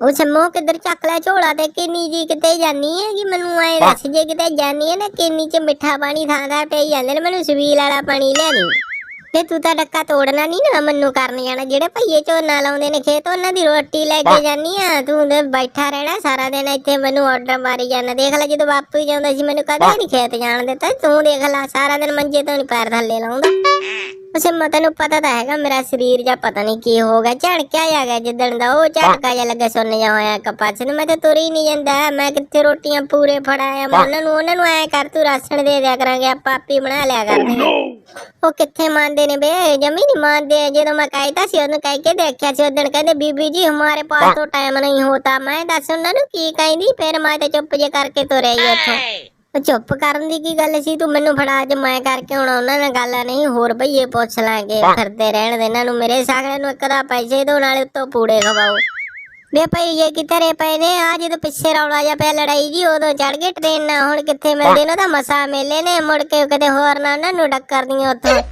ਉਹ ਛੰਮੋ ਕਿੱਧਰ ਚੱਕ ਲੈ ਝੋਲਾ ਤੇ ਕਿੰਨੀ ਜੀ ਕਿਤੇ ਜਾਨੀ ਹੈ ਕਿ ਮੈਨੂੰ ਐ ਦੱਸ ਜੇ ਕਿਤੇ ਜਾਨੀ ਹੈ ਨਾ ਕਿੰਨੀ ਚ ਮਿੱਠਾ ਪਾਣੀ ਥਾਂ ਥਾਂ ਪਈ ਜਾਂਦੇ ਨੇ ਮੈਨੂੰ ਸਵੀਲ ਵਾਲਾ ਪਾਣੀ ਲਿਆਣੀ ਤੇ ਤੂੰ ਤਾਂ ਡੱਕਾ ਤੋੜਨਾ ਨਹੀਂ ਨਾ ਮੈਨੂੰ ਕਰਨ ਜਾਣਾ ਜਿਹੜੇ ਭਈਏ ਝੋਨਾ ਲਾਉਂਦੇ ਨੇ ਖੇਤ ਉਹਨਾਂ ਦੀ ਰੋਟੀ ਲੈ ਕੇ ਜਾਨੀ ਆ। ਤੂੰ ਤੇ ਬੈਠਾ ਰਹਿਣਾ ਸਾਰਾ ਦਿਨ ਇੱਥੇ ਮੈਨੂੰ ਆਰਡਰ ਮਾਰੀ ਜਾਣਾ। ਦੇਖ ਲੈ ਜਦੋਂ ਬਾਪੂ ਹੀ ਜਾਂਦਾ ਸੀ ਮੈਨੂੰ ਕਦੇ ਨਹੀਂ ਖੇਤ ਜਾਣ ਦਿੱਤਾ। ਤੂੰ ਦੇਖ ਲੈ ਸਾਰਾ ਦਿਨ ਮੰਜੇ ਤੋਂ ਨਹੀਂ ਪੈਰ ਥੱਲੇ ਲਾਉਂਦਾ। ਉਸੇ ਮਤ ਨੂੰ ਪਤਾ ਤਾਂ ਹੈਗਾ ਮੇਰਾ ਸਰੀਰ ਜਾਂ ਪਤਾ ਨਹੀਂ ਕੀ ਹੋ ਗਿਆ ਝੜਕਿਆ ਆ ਗਿਆ ਜਿੱਦਣ ਦਾ ਉਹ ਝਟਕਾ ਜਿਹਾ ਲੱਗਾ ਸੁੰਨ ਜਾ ਹੋਇਆ ਕਪਾਚ ਨੂੰ ਮੈਂ ਤਾਂ ਤੁਰ ਹੀ ਨਹੀਂ ਜਾਂਦਾ ਮੈਂ ਕਿੱਥੇ ਰੋਟੀਆਂ ਪੂਰੇ ਫੜਾਇਆ ਮੈਂ ਉਹਨਾਂ ਨੂੰ ਉਹਨਾਂ ਨੂੰ ਐ ਕਰ ਤੂੰ ਰਾਸ਼ਨ ਦੇ ਦਿਆ ਕਰਾਂਗੇ ਆਪਾਂ ਆਪੀ ਬਣਾ ਲਿਆ ਕਰਦੇ ਉਹ ਕਿੱਥੇ ਮੰਨਦੇ ਨੇ ਬੇ ਜਮੀ ਨਹੀਂ ਮੰਨਦੇ ਜਦੋਂ ਮੈਂ ਕਹਿਤਾ ਸੀ ਉਹਨੂੰ ਕਹਿ ਕੇ ਦੇਖਿਆ ਸੀ ਉਦੋਂ ਕਹਿੰਦੇ ਬੀਬੀ ਜੀ ਹਮਾਰੇ ਪਾਸ ਤੋਂ ਟਾਈਮ ਨਹੀਂ ਹੋਤਾ ਮੈਂ ਦੱਸ ਉਹਨਾਂ ਨੂੰ ਕੀ ਕਹਿੰਦੀ ਫਿਰ ਮੈਂ ਤਾਂ ਚੁੱਪ ਜੇ ਕਰਕੇ ਤੁਰਿਆ ਹੀ ਉੱਥੋਂ। ਉਹ ਚੁੱਪ ਕਰਨ ਦੀ ਕੀ ਗੱਲ ਸੀ? ਤੂੰ ਮੈਨੂੰ ਫੜਾ, ਅੱਜ ਮੈਂ ਕਰਕੇ ਹੁਣ ਉਹਨਾਂ ਨਾਲ ਗੱਲ ਨਹੀਂ, ਹੋਰ ਭਈਏ ਪੁੱਛ ਲਾਂਗੇ। ਫਿਰਦੇ ਰਹਿਣ ਦੇ ਇਹਨਾਂ ਨੂੰ, ਮੇਰੇ ਸਾਗਲੇ ਨੂੰ ਇੱਕ ਦਾ ਪੈਸੇ ਦੋ, ਨਾਲੇ ਉੱਤੋਂ ਪੂੜੇ ਖਵਾਓ। ਵੇ ਭਈਏ ਕਿੱਥੇ ਪਏ ਨੇ? ਆ ਜਦੋਂ ਪਿੱਛੇ ਰੌਲਾ ਜਾ ਪਿਆ ਲੜਾਈ ਜੀ, ਉਦੋਂ ਚੜ ਗਏ ਟ੍ਰੇਨ ਨਾਲ ਹੁਣ ਕਿੱਥੇ ਮਿਲਦੇ ਨੇ? ਉਹ ਤਾਂ ਮਸਾ ਮੇਲੇ ਨੇ, ਮੁੜ ਕੇ ਕਿਤੇ ਹੋਰ ਨਾ ਉਹਨਾਂ ਨੂੰ ਡੱਕਰ ਦੀਆਂ ਉੱਥੋਂ।